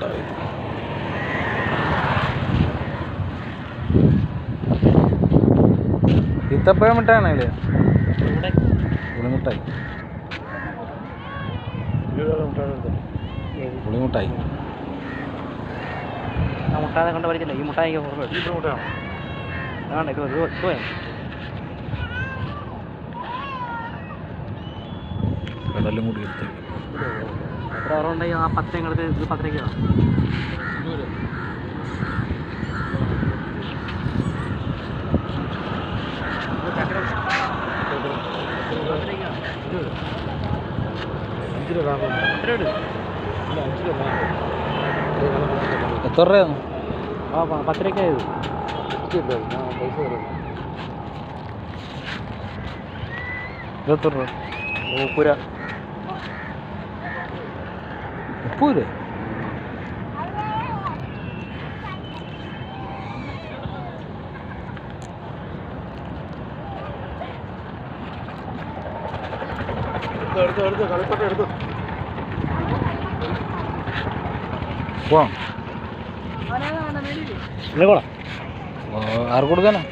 മനസ്സിലായത് ഇത്തപ്പഴം മിഠായാണല്ലേ പുളിമുട്ടായി. പുളിമുട്ടായി. മുട്ടാതെ കണ്ട് പഠിക്കണ്ട? ഈ മുട്ടായി ഓർമ്മ കടലും കൂടി എടുത്തേക്ക് എത്ര രൂപയാണ് ആ പത്തേക്ക് എടുത്ത് പൈസ പത്തരയ്ക്കാണ് ഇരുപത്തൊരു രൂപ എത്ര രൂപയാണ് ആ പ- പത്തരയ്ക്കായത് ഇരുപത്തെട്ട് രൂപ മൂപ്പുര മുപ്പത് രൂപ പോവാം ഇല്ല കൂടാ ആർക്ക് കൊടുക്കാനാ